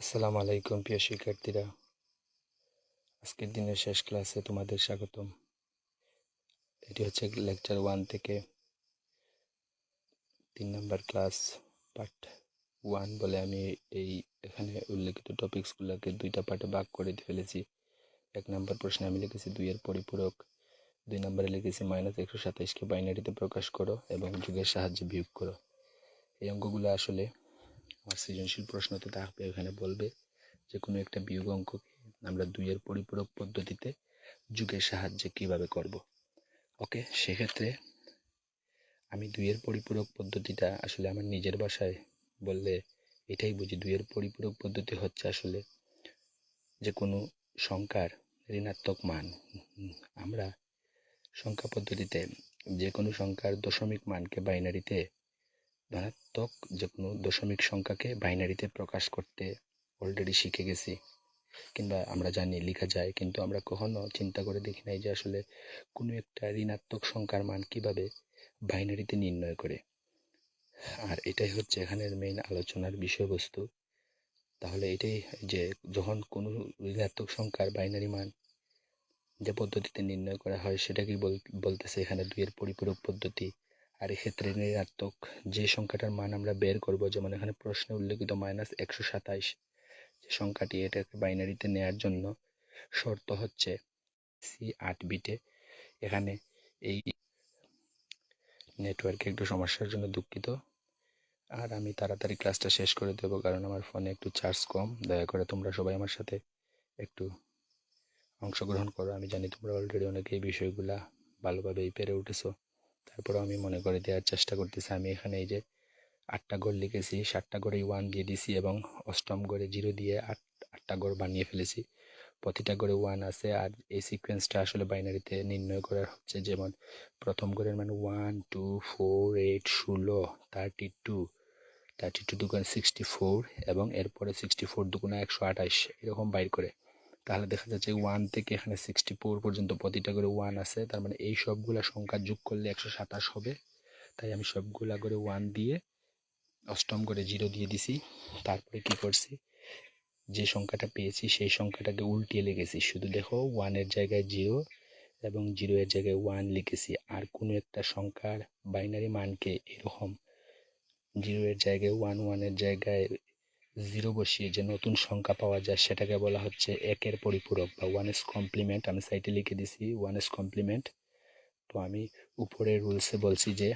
আসসালামু আলাইকুম, প্রিয় শিক্ষার্থীরা। আজকের দিনের শেষ ক্লাসে তোমাদের স্বাগতম। এটি হচ্ছে লেকচার ওয়ান থেকে তিন নম্বর ক্লাস পার্ট ওয়ান বলে আমি এই এখানে উল্লেখিত টপিকসগুলোকে দুইটা পার্টে ভাগ করে ফেলেছি। এক নম্বর প্রশ্নে আমি লিখেছি দুইয়ের পরিপূরক, দুই নম্বরে লিখেছি মাইনাস একশো সাতাইশকে বাইনারিতে প্রকাশ করো এবং যুগের সাহায্যে বিয়োগ করো। এই অঙ্কগুলো আসলে আমার সৃজনশীল প্রশ্নতে থাকবে এখানে বলবে যে কোনো একটা বিয়োগ অঙ্ককে আমরা দুইয়ের পরিপূরক পদ্ধতিতে যুগের সাহায্যে কীভাবে করব। ওকে, সেক্ষেত্রে আমি দুইয়ের পরিপূরক পদ্ধতিটা আসলে আমার নিজের ভাষায় বললে এটাই বুঝি, দুইয়ের পরিপূরক পদ্ধতি হচ্ছে আসলে যে কোনো সংখ্যার ঋণাত্মক মান। আমরা সংখ্যা পদ্ধতিতে যে কোনো সংখ্যার দশমিক মানকে বাইনারিতে ধনাত্মক যে কোনো দশমিক সংখ্যাকে বাইনারিতে প্রকাশ করতে অলরেডি শিখে গেছি। কিংবা আমরা জানি, লেখা যায়, কিন্তু আমরা কখনো চিন্তা করে দেখি নাই যে আসলে কোনো একটা ঋণাত্মক সংখ্যার মান কীভাবে বাইনারিতে নির্ণয় করে। আর এটাই হচ্ছে এখানের মেইন আলোচনার বিষয়বস্তু। তাহলে এটাই যে যখন কোনো ঋণাত্মক সংখ্যার বাইনারি মান যে পদ্ধতিতে নির্ণয় করা হয়, সেটাকেই বলতেছে এখানে দুইয়ের পরিপূরক পদ্ধতি। আর এক্ষেত্রে ঋণাত্মক যে সংখ্যাটার মান আমরা বের করব, যেমন এখানে প্রশ্নে উল্লেখিত মাইনাস একশো সাতাইশ, যে সংখ্যাটি এটাকে বাইনারিতে নেয়ার জন্য শর্ত হচ্ছে সি আট বিটে এখানে এই নেটওয়ার্কে একটু সমস্যার জন্য দুঃখিত। আর আমি তাড়াতাড়ি ক্লাসটা শেষ করে দেবো, কারণ আমার ফোনে একটু চার্জ কম। দয়া করে তোমরা সবাই আমার সাথে একটু অংশগ্রহণ করো। আমি জানি তোমরা অলরেডি অনেক এই বিষয়গুলা ভালোভাবেই পেরে উঠেছো। তারপরেও আমি মনে করে দেওয়ার চেষ্টা করতেছি। আমি এখানে এই যে আটটা গড় লিখেছি, সাতটা গড়ে ওয়ান দিয়ে দিছি এবং অষ্টম গড়ে জিরো দিয়ে আট, আটটা গড় বানিয়ে ফেলেছি। প্রতিটা গড়ে ওয়ান আছে আর এই সিকোয়েন্সটা আসলে বাইনারিতে নির্ণয় করা হচ্ছে যেমন প্রথম গড়ের মানে ওয়ান টু ফোর এইট ষোলো থার্টি টু থার্টি টু দুগুণে সিক্সটি ফোর এবং এরপরে সিক্সটি ফোর দুগুণে একশো আঠাশ, এরকম বাইর করে। তাহলে দেখা যাচ্ছে ওয়ান থেকে এখানে সিক্সটি ফোর পর্যন্ত প্রতিটা করে ওয়ান আছে। তার মানে এই সবগুলা সংখ্যা যোগ করলে একশো সাতাশ হবে। তাই আমি সবগুলা করে ওয়ান দিয়ে অষ্টম করে জিরো দিয়ে দিছি। তারপরে কি করছি? যে সংখ্যাটা পেয়েছি, সেই সংখ্যাটাকে উল্টিয়ে লিখেছি। শুধু দেখো ওয়ানের জায়গায় জিরো এবং জিরো এর জায়গায় ওয়ান লিখেছি। আর কোনো একটা সংখ্যার বাইনারি মানকে এরকম জিরো এর জায়গায় ওয়ান ওয়ানের জায়গায় জিরো বসিয়ে যে নতুন সংখ্যা পাওয়া যায় সেটাকে বলা হচ্ছে একের পরিপূরক বা ওয়ান এস কমপ্লিমেন্ট আমি সাইটে লিখে দিছি ওয়ান এস কমপ্লিমেন্ট তো আমি উপরে রুলসে বলছি যে